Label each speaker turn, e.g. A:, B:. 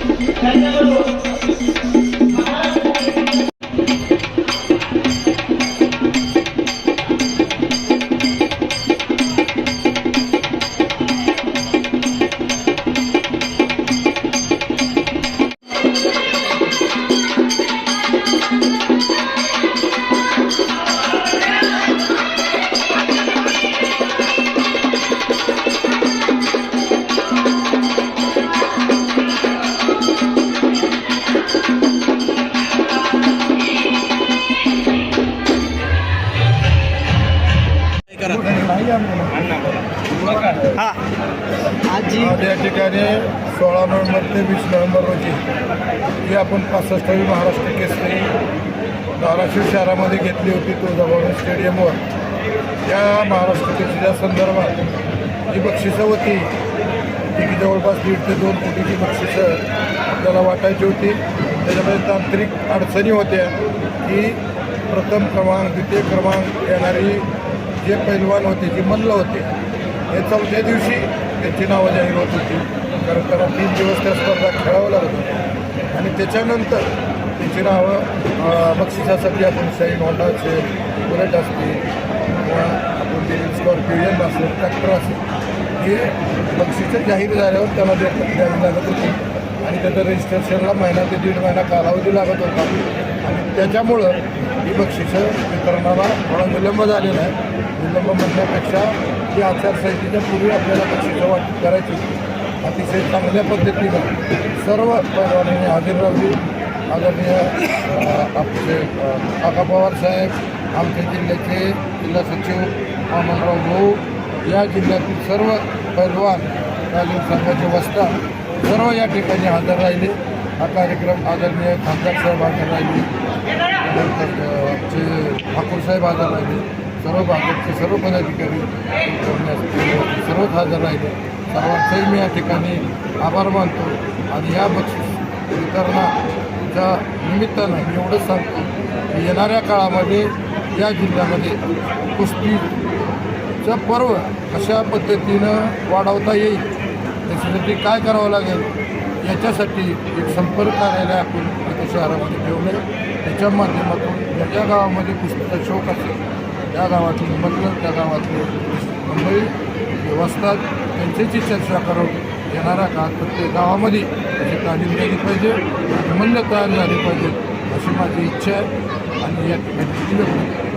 A: Hello. आज या ठिकाणी सोळा नोव्हेंबर ते वीस नोव्हेंबर रोजी ही आपण पासष्टावी महाराष्ट्र केसरी धाराशिव शहरामध्ये घेतली होती तुळजाभवानी स्टेडियमवर या महाराष्ट्र केसरीच्या संदर्भात जी बक्षिसं होती ती की जवळपास दीड ते दोन कोटीची बक्षिसं आपल्याला वाटायची होती. त्याच्यामध्ये तांत्रिक अडचणी होत्या की प्रथम क्रमांक द्वितीय क्रमांक येणारी जे पैलवान होते जे मल्ल होते हे चौथ्या दिवशी त्यांची नावं जाहीर होत होती. कारण त्याला तीन दिवस त्या स्पर्धा खेळावं लागत होत्या आणि त्याच्यानंतर त्याची नावं बक्षिसासाठी आपण शाईन होंडा असेल बुलेट असतील किंवा आपण ते स्कॉर्पिओन असेल ट्रॅक्टर असेल हे बक्षिसं जाहीर झाल्यावर त्याला दे द्यावी लागत होती. आणि त्याचं रजिस्ट्रेशनला महिना ते दीड महिना कालावधी लागत होता. आणि त्याच्यामुळं ही बक्षिसं वितरणाला थोडा विलंब झालेला आहे. विलंब म्हणण्यापेक्षा ही आचारसंहितेच्या पूर्वी आपल्याला बक्षिसं वाटप करायची होती. अतिशय चांगल्या पद्धतीनं सर्व पैलवानांनी हजर राहिली आदरणीय आपले काका पवार साहेब आमच्या जिल्ह्याचे जिल्हा सचिव वामनराव भाऊ या जिल्ह्यातील सर्व पैलवान तालीम संघाचे वस्ता सर्व या ठिकाणी हजर राहिले. हा कार्यक्रम आदरणीय खासदार साहेब हजर राहिले. नंतर आमचे ठाकूर साहेब हजर राहिले. सर्व भाजपचे सर्व पदाधिकारी सर्वच हजर राहिले सर्वांचंही मी या ठिकाणी आभार मानतो. आणि या बक्षीस वितरणाच्या निमित्तानं मी एवढंच सांगतो की येणाऱ्या काळामध्ये या जिल्ह्यामध्ये कुस्तीचं पर्व कशा पद्धतीनं वाढवता येईल त्याच्यासाठी काय करावं लागेल याच्यासाठी एक संपर्क कार्यालय आपण शहरामध्ये ठेवलं त्याच्या माध्यमातून ज्या ज्या गावामध्ये कुस्तीचा शौक असेल. त्या गावातील मधलं त्या गावातले मुंबई व्यवस्था त्यांच्याची चर्चा करून येणारा काळात प्रत्येक गावामध्ये त्याची तालीम झाली पाहिजे मूल्य तयार झाली पाहिजे अशी माझी इच्छा आहे. आणि या ठिकाणी